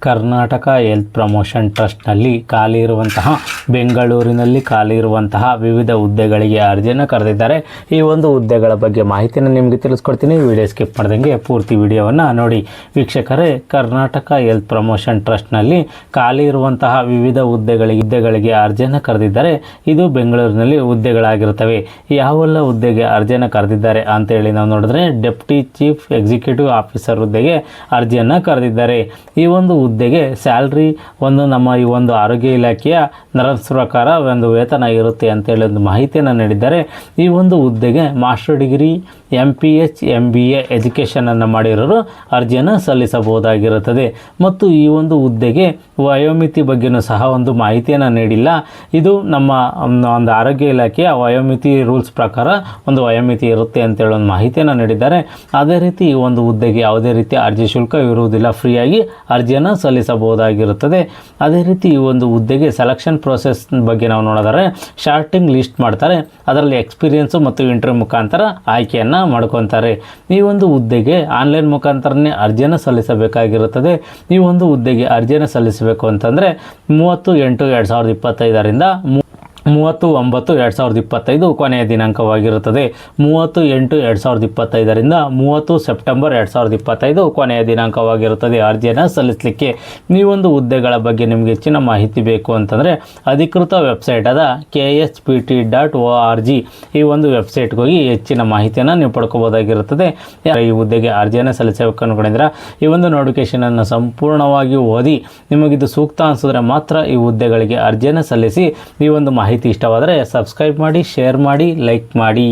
Karnataka health promotion ಟ್ರಸ್ಟ್ನಲ್ಲಿ ಖಾಲಿ ಇರುವಂತಹ ಬೆಂಗಳೂರಿನಲ್ಲಿ ಖಾಲಿ ಇರುವಂತಹ ವಿವಿಧ ಹುದ್ದೆಗಳಿಗೆ ಅರ್ಜಿಯನ್ನು ಕರೆದಿದ್ದಾರೆ. ಈ ಒಂದು ಹುದ್ದೆಗಳ ಬಗ್ಗೆ ಮಾಹಿತಿಯನ್ನು ನಿಮಗೆ ತಿಳಿಸ್ಕೊಡ್ತೀನಿ. ವಿಡಿಯೋ ಸ್ಕಿಪ್ ಮಾಡ್ದಂಗೆ ಪೂರ್ತಿ ವಿಡಿಯೋವನ್ನು ನೋಡಿ. ವೀಕ್ಷಕರೇ, ಕರ್ನಾಟಕ ಹೆಲ್ತ್ ಪ್ರಮೋಷನ್ ಟ್ರಸ್ಟ್ನಲ್ಲಿ ಖಾಲಿ ಇರುವಂತಹ ವಿವಿಧ ಹುದ್ದೆಗಳಿಗೆ ಹುದ್ದೆಗಳಿಗೆ ಅರ್ಜಿಯನ್ನು ಕರೆದಿದ್ದಾರೆ. ಇದು ಬೆಂಗಳೂರಿನಲ್ಲಿ ಹುದ್ದೆಗಳಾಗಿರುತ್ತವೆ. ಯಾವೆಲ್ಲ ಹುದ್ದೆಗೆ ಅರ್ಜಿಯನ್ನು ಕರೆದಿದ್ದಾರೆ ಅಂತೇಳಿ ನಾವು ನೋಡಿದ್ರೆ, ಡೆಪ್ಟಿ ಚೀಫ್ ಎಕ್ಸಿಕ್ಯೂಟಿವ್ ಆಫೀಸರ್ ಹುದ್ದೆಗೆ ಅರ್ಜಿಯನ್ನು ಕರೆದಿದ್ದಾರೆ. ಈ ಒಂದು ಹುದ್ದೆಗೆ ಸ್ಯಾಲ್ರಿ ಒಂದು ನಮ್ಮ ಈ ಒಂದು ಆರೋಗ್ಯ ಇಲಾಖೆಯ ನರ್ಸ್ ಪ್ರಕಾರ ಒಂದು ವೇತನ ಇರುತ್ತೆ ಅಂತೇಳಿ ಒಂದು ಮಾಹಿತಿಯನ್ನು ನೀಡಿದ್ದಾರೆ. ಈ ಒಂದು ಹುದ್ದೆಗೆ master degree M P H M B A ಎಜುಕೇಷನನ್ನು ಮಾಡಿರೋರು ಅರ್ಜಿಯನ್ನು ಸಲ್ಲಿಸಬಹುದಾಗಿರುತ್ತದೆ. ಮತ್ತು ಈ ಒಂದು ಹುದ್ದೆಗೆ ವಯೋಮಿತಿ ಬಗ್ಗೆನೂ ಸಹ ಒಂದು ಮಾಹಿತಿಯನ್ನು ನೀಡಿಲ್ಲ. ಇದು ನಮ್ಮ ಒಂದು ಆರೋಗ್ಯ ಇಲಾಖೆಯ ವಯೋಮಿತಿ ರೂಲ್ಸ್ ಪ್ರಕಾರ ಒಂದು ವಯೋಮಿತಿ ಇರುತ್ತೆ ಅಂತೇಳಿ ಒಂದು ಮಾಹಿತಿಯನ್ನು ನೀಡಿದ್ದಾರೆ. ಅದೇ ರೀತಿ ಈ ಒಂದು ಹುದ್ದೆಗೆ ಯಾವುದೇ ರೀತಿಯ ಅರ್ಜಿ ಶುಲ್ಕ ಇರುವುದಿಲ್ಲ. ಫ್ರೀಯಾಗಿ ಅರ್ಜಿಯನ್ನು ಸಲ್ಲಿಸಬಹುದಾಗಿರುತ್ತದೆ. ಅದೇ ರೀತಿ ಈ ಒಂದು ಹುದ್ದೆಗೆ ಸೆಲೆಕ್ಷನ್ ಪ್ರೋಸೆಸ್ ಬಗ್ಗೆ ನಾವು ನೋಡಿದರೆ ಶಾರ್ಟಿಂಗ್ ಲಿಸ್ಟ್ ಮಾಡ್ತಾರೆ. ಅದರಲ್ಲಿ ಎಕ್ಸ್ಪೀರಿಯೆನ್ಸು ಮತ್ತು ಇಂಟರ್ವ್ಯೂ ಮುಖಾಂತರ ಆಯ್ಕೆಯನ್ನು ಮಾಡ್ಕೊತಾರೆ. ಈ ಒಂದು ಹುದ್ದೆಗೆ ಆನ್ಲೈನ್ ಮುಖಾಂತರನೇ ಅರ್ಜಿಯನ್ನು ಸಲ್ಲಿಸಬೇಕಾಗಿರುತ್ತದೆ. ಈ ಒಂದು ಹುದ್ದೆಗೆ ಅರ್ಜಿಯನ್ನು ಸಲ್ಲಿಸಬೇಕು ಅಂತಂದರೆ ಮೂವತ್ತು ಎಂಟು ಎರಡು ಸಾವಿರದ ಇಪ್ಪತ್ತೈದರಿಂದ ಮೂವತ್ತು ಒಂಬತ್ತು ಎರಡು ಸಾವಿರದ ಇಪ್ಪತ್ತೈದು ಕೊನೆಯ ದಿನಾಂಕವಾಗಿರುತ್ತದೆ. ಮೂವತ್ತು ಎಂಟು ಎರಡು ಸಾವಿರದ ಇಪ್ಪತ್ತೈದರಿಂದ ಮೂವತ್ತು ಸೆಪ್ಟೆಂಬರ್ ಎರಡು ಸಾವಿರದ ಇಪ್ಪತ್ತೈದು ಕೊನೆಯ ದಿನಾಂಕವಾಗಿರುತ್ತದೆ. ಅರ್ಜಿಯನ್ನು ಸಲ್ಲಿಸಲಿಕ್ಕೆ ಈ ಒಂದು ಹುದ್ದೆಗಳ ಬಗ್ಗೆ ನಿಮಗೆ ಹೆಚ್ಚಿನ ಮಾಹಿತಿ ಬೇಕು ಅಂತಂದರೆ ಅಧಿಕೃತ ವೆಬ್ಸೈಟ್ ಆದ K S P T dot O R G ಈ ಒಂದು ವೆಬ್ಸೈಟ್ಗೆ ಹೋಗಿ ಹೆಚ್ಚಿನ ಮಾಹಿತಿಯನ್ನು ನೀವು ಪಡ್ಕೋಬೋದಾಗಿರುತ್ತದೆ. ಈ ಹುದ್ದೆಗೆ ಅರ್ಜಿಯನ್ನು ಸಲ್ಲಿಸಬೇಕು ಅನ್ಕೊಂಡಿದ್ರೆ ಈ ಒಂದು ನೋಟಿಫಿಕೇಶನನ್ನು ಸಂಪೂರ್ಣವಾಗಿ ಓದಿ ನಿಮಗಿದು ಸೂಕ್ತ ಅನಿಸಿದ್ರೆ ಮಾತ್ರ ಈ ಹುದ್ದೆಗಳಿಗೆ ಅರ್ಜಿಯನ್ನು ಸಲ್ಲಿಸಿ ಈ ಒಂದು ಮಾಹಿತಿ ಇಷ್ಟವಾದರೆ ಸಬ್ಸ್ಕ್ರೈಬ್ ಮಾಡಿ ಶೇರ್ ಮಾಡಿ ಲೈಕ್ ಮಾಡಿ.